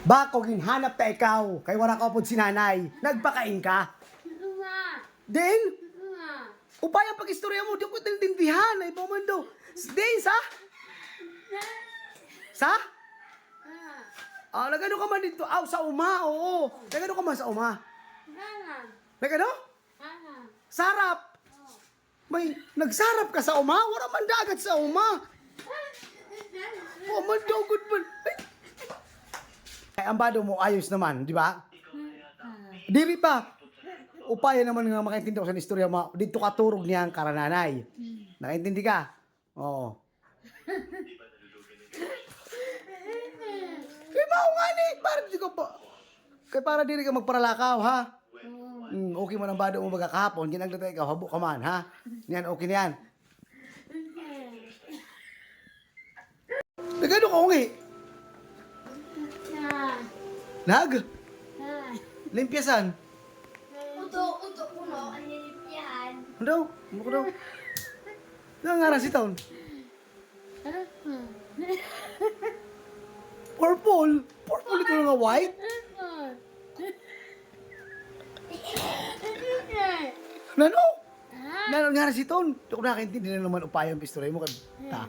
Bako ginhanap ta ikaw, kay wala ka pod si nanay. Nagpakain ka. Ma. Din, Ma. upay ang pag-istorya mo, di ko tintindihan, ay pamando. Din, sa? Sa? Ah. Ah, nagano ka man dito? Aw, sa uma, oo. Nagano ka man sa uma? Nana. Nagano? Nana. Sarap. May, nagsarap ka sa uma? Wala man dagat sa uma. Oh, man daw, good. Ay. Ay, ang bado mo, ayos naman, di ba? Diri pa. Upaya naman nga makaintindi ko sa istorya mo. Dito ka turog niya ang karananay. Nakaintindi ka? Oo. Eh, mao nga ni. Para di ko pa. Kaya para diri ka magparalakaw, ha? Mm, okay mo nang bado mo baga kahapon. Ginagdata ikaw, habo ka man, ha? Yan, okay na yan. Nagano ka ungi? Na. Nag? Na. Limpyasan? Uto, uto ko no, ang nilipyahan. Ano? Ano ko daw? Ano nga si taon? Purple? Purple ito nga white? Nano? Nano nga si taon? Hindi ko nakaintindi na naman upaya ang pistori mo. Ta.